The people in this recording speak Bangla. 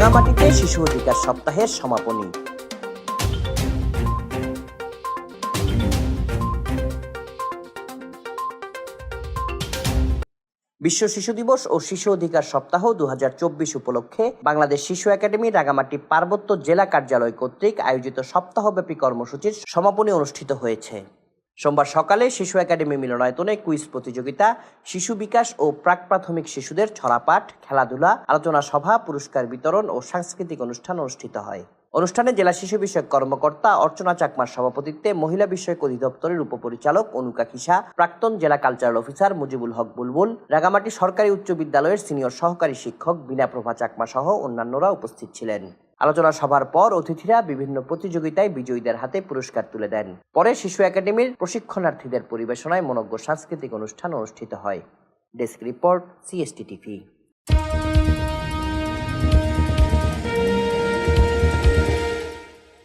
রাঙামাটিতে শিশু অধিকার সপ্তাহের সমাপনী। বিশ্ব শিশু দিবস ও শিশু অধিকার সপ্তাহ দু হাজার চব্বিশ উপলক্ষে বাংলাদেশ শিশু একাডেমি রাঙামাটি পার্বত্য জেলা কার্যালয় কর্তৃক আয়োজিত সপ্তাহব্যাপী কর্মসূচির সমাপনী অনুষ্ঠিত হয়েছে। সোমবার সকালে শিশু একাডেমি মিলনায়তনে কুইজ প্রতিযোগিতা, শিশু বিকাশ ও প্রাক প্রাথমিক শিশুদের ছড়াপাঠ, খেলাধুলা, আলোচনা সভা, পুরস্কার বিতরণ ও সাংস্কৃতিক অনুষ্ঠান অনুষ্ঠিত হয়। অনুষ্ঠানে জেলা শিশু বিষয়ক কর্মকর্তা, অর্চনা চাকমার সভাপতিত্বে মহিলা বিষয়ক অধিদপ্তরের উপপরিচালক অনুকা কিসা প্রাক্তন জেলা কালচারাল অফিসার মুজিবুল হক বুলবুল রাগামাটি সরকারি উচ্চ বিদ্যালয়ের সিনিয়র সহকারী শিক্ষক বিনা প্রভা চাকমা সহ অন্যান্যরা উপস্থিত ছিলেন। আলোচনা সভার পর অতিথিরা বিভিন্ন প্রতিযোগিতায় বিজয়ীদের হাতে পুরস্কার তুলে দেন। পরে শিশু একাডেমির প্রশিক্ষণার্থীদের পরিবেশনায় মনজ্ঞ সাংস্কৃতিক অনুষ্ঠান অনুষ্ঠিত হয়। Desk report CST TV